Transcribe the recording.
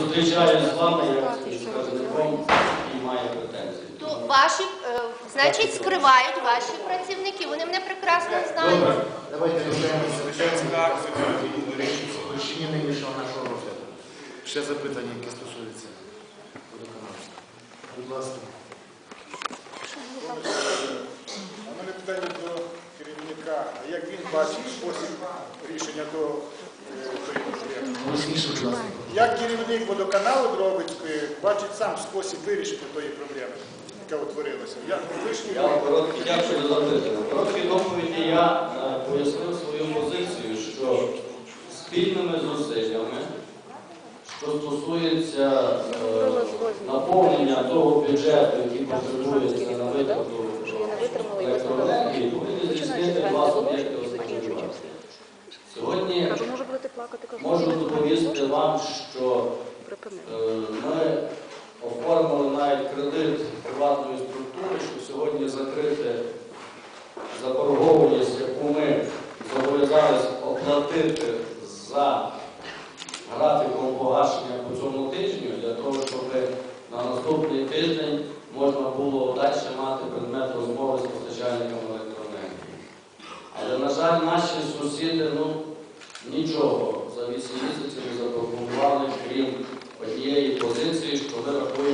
зустрічаюсь з вами як з показником і має претензії. То ваші, е, значить, скривають ваші працівники. Вони мене прекрасно знають. Добре. Давайте рухаємося причині нинішнього нашого розгляду. Ще запитання, які стосуються водоканалу. Будь ласка. У мене питання до керівника. А як він бачить спосіб рішення до е, проблеми? Голосніше, будь ласка. Як керівник водоканалу робить, е, бачить сам спосіб вирішити тої проблеми, яка утворилася? Я. Я вам короткі дякую за запитання. В короткій доповіді я е, пояснив свою позицію, що спільними зусиллями, що стосується е, наповнення того бюджету, який потребується на виплату електроенергії, повинні здійснити два суб'єкти господарювання. Сьогодні Кажу, може будете плакати, кажу. можу доповісти вам, що Е, Ми оформили навіть кредит приватної структури, щоб сьогодні закрити заборгованість, яку ми зобов'язалися оплатити за графіком погашення по цьому тижню, для того, щоб на наступний тиждень можна було далі мати предмет розмови з постачальниками електроенергії. Але, на жаль, наші сусіди ну, нічого. За 8 місяців не запропонували, крім однієї позиції, що ми рахуємо,